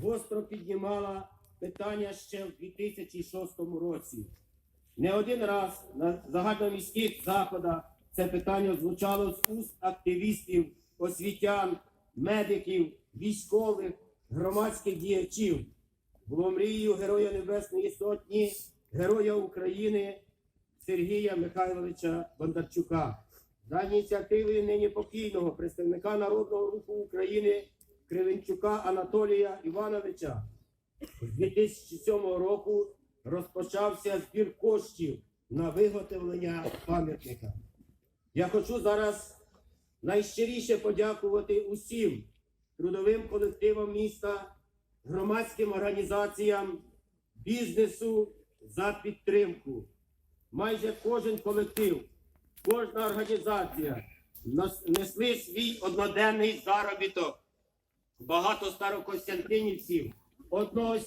гостро піднімала питання ще в 2006 році. Не один раз на загальноміських заходах це питання звучало з уст активістів, освітян, медиків, військових, громадських діячів. Було мрією Героя Небесної Сотні, Героя України Сергія Михайловича Бондарчука. За ініціативою нині покійного представника Народного руху України Кривенчука Анатолія Івановича з 2007 року розпочався збір коштів на виготовлення пам'ятника. Я хочу зараз найщиріше подякувати усім трудовим колективам міста, громадським організаціям, бізнесу за підтримку. Майже кожен колектив, кожна організація несли свій одноденний заробіток. Багато старокостянтинівців. Одного